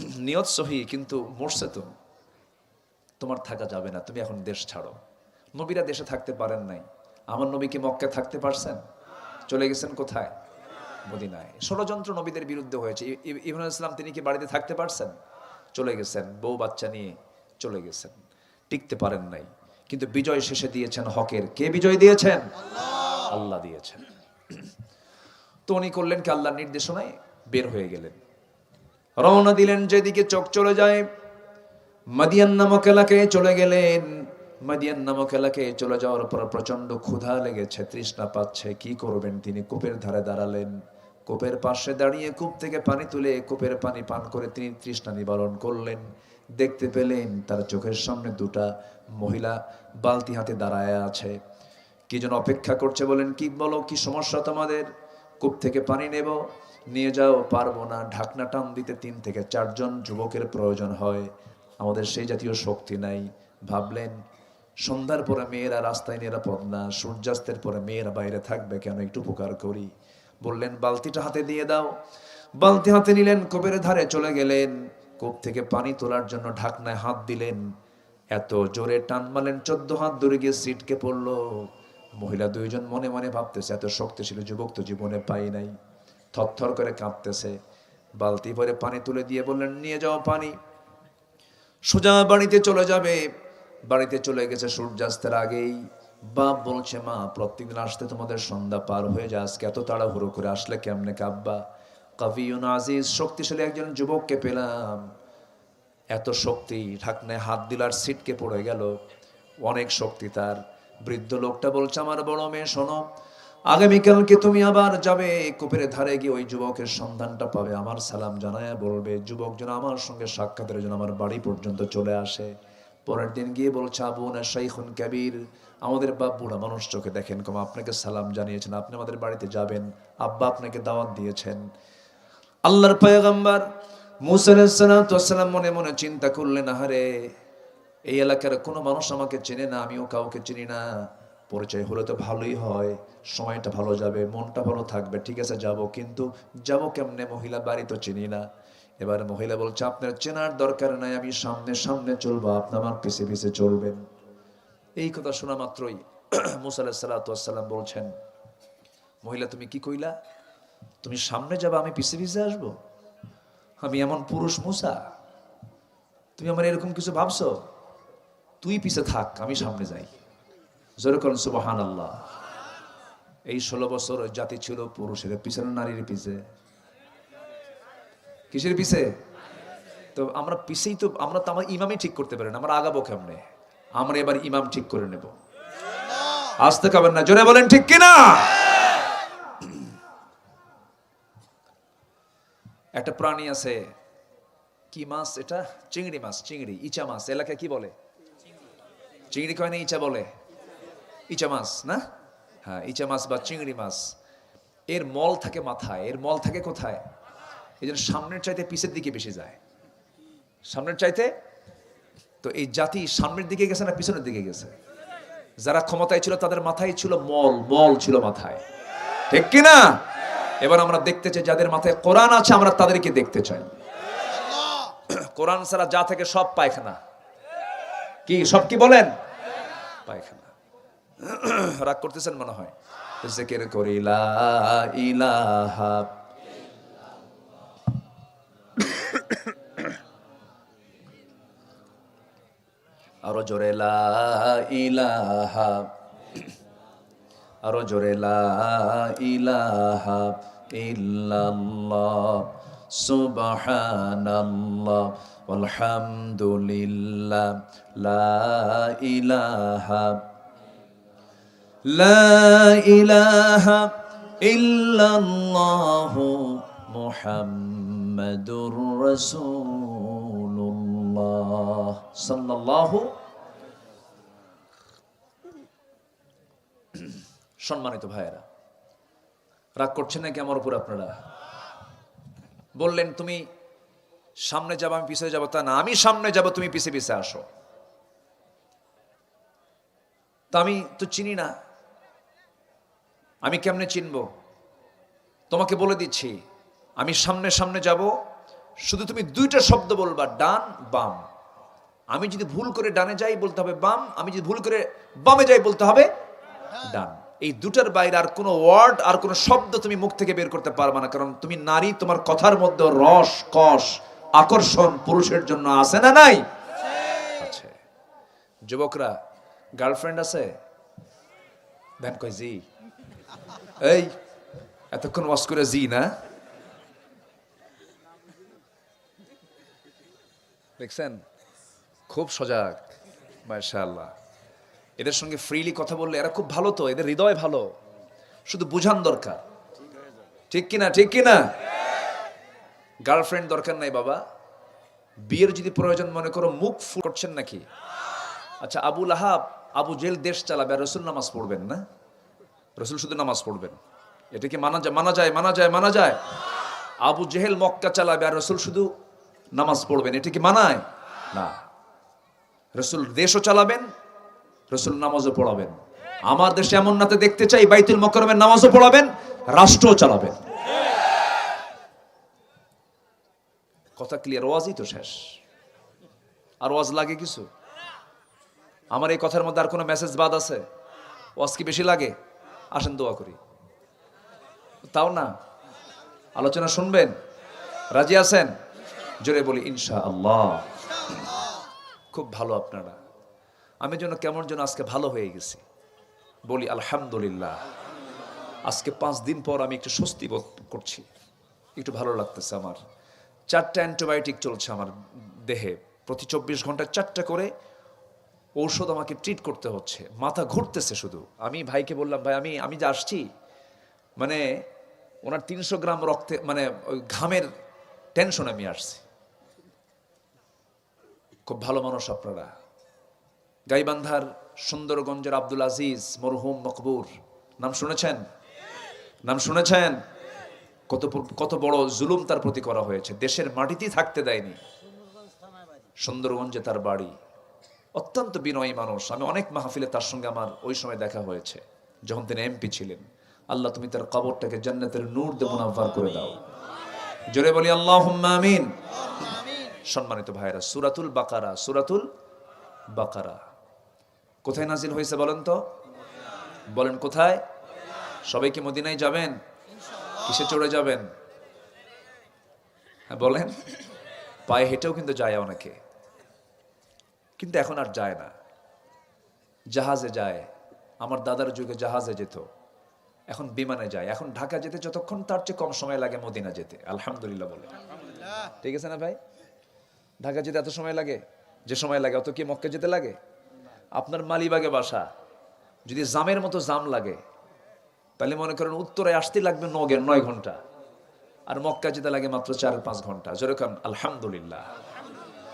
নিয়ত সহি, কিন্তু মরছে তো তোমার থাকা যাবে না, তুমি এখন দেশ ছাড়ো। নবীরা দেশে থাকতে পারেন নাই। আমার নবী কি মক্কে থাকতে পারছেন? চলে গেছেন কোথায়? মদিনায়। ষড়যন্ত্র নবীদের বিরুদ্ধে হয়েছে। ই- ই- ইসলাম তিনি কি বাড়িতে থাকতে পারছেন? চলে গেছেন, বউ বাচ্চা নিয়ে চলে গেছেন। টিকতে পারেন নাই। কিন্তু বিজয় শেষে দিয়েছেন হকের। কে বিজয় দিয়েছেন? আল্লাহ দিয়েছেন। তো উনি করলেন কি আল্লাহর নির্দেশনায় বের হয়ে গেলেন। রওনা দিলেন যেদিকে চোখ চলে যায়। মাদিয়ান নামক এলাকায় চলে গেলেন। মাদিয়ান নামক এলাকায় চলে যাওয়ার পর প্রচণ্ড ক্ষুধা লেগেছে, তৃষ্ণা পাচ্ছে। কি করবেন তিনি? কূপের ধারে দাঁড়ালেন। কূপের পাশে দাঁড়িয়ে কূপ থেকে পানি তুলে কূপের পানি পান করে তিনি তৃষ্ণা নিবারণ করলেন। দেখতে পেলেন তার চোখের সামনে দুটা মহিলা বালতি হাতে দাঁড়ায় আছে। কি যেন অপেক্ষা করছে বলেন, কি বলো, কি সমস্যা তোমাদের? কূপ থেকে পানি নেব। নিয়ে যাও, পারব না। ঢাকনা টান দিতে তিন থেকে চারজন যুবকের প্রয়োজন হয়। আমাদের সেই জাতীয় শক্তি নাই। ভাবলেন, সন্ধ্যার পরে মেয়েরা রাস্তায় নিরাপদ না। সূর্যাস্তের পরে মেয়েরা বাইরে থাকবে কেন? একটু উপকার করি। বললেন, বালতিটা হাতে দিয়ে দাও। বালতি হাতে নিলেন, কূপের ধারে চলে গেলেন। কূপ থেকে পানি তোলার জন্য ঢাকনায় হাত দিলেন। এত জোরে টান মারলেন, চোদ্দ হাত দূরে গিয়ে সিটকে পড়ল। মহিলা দুইজন মনে মনে ভাবতেছে, এত শক্তিশালী যুবক তো জীবনে পাই নাই। থরথর করে কাঁপতেছে। বালতি ভরে পানি তুলে দিয়ে বললেন, নিয়ে যাও পানি। সোজা বাড়িতে চলে যাবে। বাড়িতে চলে গেছে সূর্যাস্তের আগেই। বাপ বলছে, মা, প্রত্যেকদিন আসতে তোমাদের সন্ধ্যা পার হয়ে যায়। আজকে এত তাড়াহুড়ো করে আসলে কেমনে কাব্বা কাবিউন আজিজ, শক্তিশালী একজন যুবককে পেলাম। এত শক্তি, ঢাকনায় হাত দিলার সিটকে পড়ে গেল। অনেক শক্তি তার। বৃদ্ধ লোকটা বলছে, আমার বড় মেয়ে, শোনো আগামীকালকে তুমি আবার যাবে কূপের ধারে গিয়ে ওই যুবকের সন্ধানটা পাবে। আমার সালাম জানায়, বলবে, যুবক যেন আমার সঙ্গে সাক্ষাতের জন্য আমার বাড়ি পর্যন্ত চলে আসে। পরের দিন গিয়ে বলছে, আবু না শাইখুন কাবির, আমাদের বাপ বুড়া মানুষ চোখে দেখেন কম, আপনাকে সালাম জানিয়েছেন, আপনি আমাদের বাড়িতে যাবেন, আব্বা আপনাকে দাওয়াত দিয়েছেন। আল্লাহর পয়গম্বর মুসা আলাইসালাম মনে মনে চিন্তা করলেন, আহারে, এই এলাকার কোনো মানুষ আমাকে চেনে না, আমিও কাউকে চিনি না। পরিচয় হলে তো ভালোই হয়, সময়টা ভালো যাবে, মনটা ভালো থাকবে, ঠিক আছে, যাব। কিন্তু যাব কেমনে? মহিলা বাড়ি তো চিনি না। এবার মহিলা বলছে, আপনার চেনার দরকার নাই, আমি সামনে সামনে চলবো, আপনি আমার পিছে পিছে চলবেন। এই কথা শোনা মাত্রই মুসা আলাহিসাল্লাম বলছেন, মহিলা, তুমি কি কইলা? তুমি সামনে যাবে, আমি পিছে পিছে আসব? আমি এমন পুরুষ মুসা? তুমি আমার এরকম কিছু ভাবছ? তুই পিছে থাক, আমি সামনে যাই। করেন সুবহান আল্লাহ এই ষোলো বছর জাতি ছিল পুরুষের পিছনে, নারীর পিছে। কিসের পিছে? তো আমরা পিছেই তো, আমরা তো আমার ইমামই ঠিক করতে পারি না, আমরা আগাবো কেমনে? আমরা এবার ইমাম ঠিক করে নেব। আসতে খাবেন না, জোরে বলেন, ঠিক কিনা? একটা প্রাণী আছে, কি মাছ এটা? চিংড়ি মাছ, চিংড়ি, ইচা মাছ, এলাকায় কি বলে? চিংড়ি কয় না, ইচা বলে? ইচা মাছ, না? হ্যাঁ ইচা মাছ বা চিংড়ি মাছ। এর মল থাকে মাথায়, এর মল থাকে কোথায়? এই জন্য সামনের চাইতে পিছের দিকে বেশি যায়। সামনের চাইতে? তো এই জাতি সামনের দিকে গেছে না পিছনের দিকে গেছে? যারা ক্ষমতায় ছিল তাদের মাথায় ছিল মল মল ছিল মাথায়। ঠিক কিনা এবার আমরা দেখতে চাই যাদের মাথায় কোরআন আছে, আমরা তাদেরকে দেখতে চাই। কোরআন ছাড়া যা থেকে সব পায়খানা। কি, সব কি বলেন? পায়খানা। রাগ করতেছেন মনে হয়। জিকির করি, লা ইলাহা আরও জোরে ইলাহা। আরও জোরে, লা ইলাহা ইল্লাল্লাহ। সুবহানাল্লাহ। আলহামদুলিল্লাহ লা ইলাহা লা ইলাহা ইল্লাল্লাহ মুহাম্মাদুর রাসূলুল্লাহ সাল্লাল্লাহু সম্মানিত ভাইয়েরা, রাগ করছেন নাকি আমার উপর আপনারা? বললেন, তুমি সামনে যাব, আমি পিছিয়ে যাব। তা না, আমি সামনে যাব, তুমি পিছে পিছে আসো। তা আমি তো চিনি না। আমি কেমনে চিনব? তোমাকে বলে দিচ্ছি, আমি সামনে সামনে যাব, শুধু তুমি দুইটা শব্দ বলবা, ডান, বাম। আমি যদি ভুল করে ডানে যাই বলতে হবে বাম, আমি যদি ভুল করে বামে যাই বলতে হবে ডান। এই দুটার বাইরে আর কোনো ওয়ার্ড, আর কোনো শব্দ তুমি মুখ থেকে বের করতে পারবে না, কারণ তুমি নারী, তোমার কথার মধ্যে রস, কষ, আকর্ষণ পুরুষের জন্য আছে না নাই? যুবকরা গার্লফ্রেন্ড আছে? দেন কই জি। এই, এতক্ষণ ওয়াশ করে জি, না? দেখছেন? খুব সজাগ, মাশাআল্লাহ। এদের সঙ্গে ফ্রিলি কথা বললে এরা খুব ভালো তো, এদের হৃদয় ভালো। শুধু বুঝান দরকার। ঠিক কিনা ঠিক কিনা? গার্লফ্রেন্ড দরকার নাই বাবা। বিয়ের যদি প্রয়োজন, মনে করো মুখ ফু করছেন নাকি? আচ্ছা আবুল আহাব আবু জেল দেশ চালাবে আর রসুল নামাজ পড়বেন না? রসুল শুধু নামাজ পড়বেন। এটা কি মানা যায়? মানা যায় মানা যায় মানা যায়? আবু জেহেল মক্কা চালাবে আর রসুল শুধু নামাজ পড়বেন। এটা কি মানায়? না। রসুল দেশও চালাবেন, রসুল নামাজও পড়াবেন। আমার দেশে এমন নাতে দেখতে চাই, বাইতুল মকরমের নামাজও পড়াবেন, রাষ্ট্রও চালাবেন। কথা ক্লিয়ার ওয়াজই তো শেষ। আর ওয়াজ লাগে কিছু? আমার এই কথার মধ্যে আর কোনো মেসেজ বাদ আছে? ওয়াজ কি বেশি লাগে? আসেন দোয়া করি। তাও না? আলোচনা শুনবেন? রাজি আছেন? জোরে বলি ইনশা আল্লাহ খুব ভালো আপনারা। আমি যেন কেমন যেন আজকে ভালো হয়ে গেছি। বলি, আলহামদুলিল্লাহ। আজকে পাঁচ দিন পর আমি একটু স্বস্তি বোধ করছি। একটু ভালো লাগতেছে আমার। চারটা অ্যান্টিবায়োটিক চলছে আমার দেহে। প্রতি চব্বিশ ঘণ্টা চারটা করে ঔষধ আমাকে ট্রিট করতে হচ্ছে। মাথা ঘুরতেছে শুধু। আমি ভাইকে বললাম, ভাই, আমি আমি যে আসছি মানে ওনার তিনশো গ্রাম রক্তে মানে ওই ঘামের টেনশন আমি আসছি। খুব ভালো মানুষ আপনারা। গাইবান্ধার সুন্দরগঞ্জের আব্দুল আজিজ, মরহুম মকবুর। নাম শুনেছেন? নাম শুনেছেন? কত কত বড় জুলুম তার প্রতি করা হয়েছে। দেশের মাটিতেই থাকতে দেয়নি। সুন্দরগঞ্জে তার বাড়ি। অত্যন্ত বিনয়ী মানুষ। আমি অনেক মাহফিলে তার সঙ্গে আমার ওই সময় দেখা হয়েছে, যখন তিনি এমপি ছিলেন। আল্লাহ, তুমি তার কবরটাকে জান্নাতের নূর দিয়ে মুনাফার করে দাও। জোরে বলি আল্লাহ আমিন। সম্মানিত ভাইরা সুরাতুল বাকারা সুরাতুল বাকারা। কোথায় নাজিল হয়েছে বলেন তো? বলেন কোথায়? সবাই কি মদিনায় যাবেন? কিসে চড়ে যাবেন? হ্যাঁ বলেন। পায়ে হেঁটেও কিন্তু যায় অনেকে। কিন্তু এখন আর যায় না। জাহাজে যায়। আমার দাদার যুগে জাহাজে যেত। এখন বিমানে যায়। এখন ঢাকা যেতে যতক্ষণ তার চেয়ে কম সময় লাগে মদিনা যেতে। আলহামদুলিল্লাহ বলে। ঠিক আছে না ভাই? ঢাকা যেতে এত সময় লাগে? যে সময় লাগে? অত কি মক্কা যেতে লাগে? আপনার মালিবাগে বাসা। যদি জামের মতো জাম লাগে তাহলে মনে করেন উত্তরে আসতে লাগবে নগের নয় ঘণ্টা। আর মক্কা যেতে লাগে মাত্র চার পাঁচ ঘণ্টা। যেরকম আলহামদুলিল্লাহ।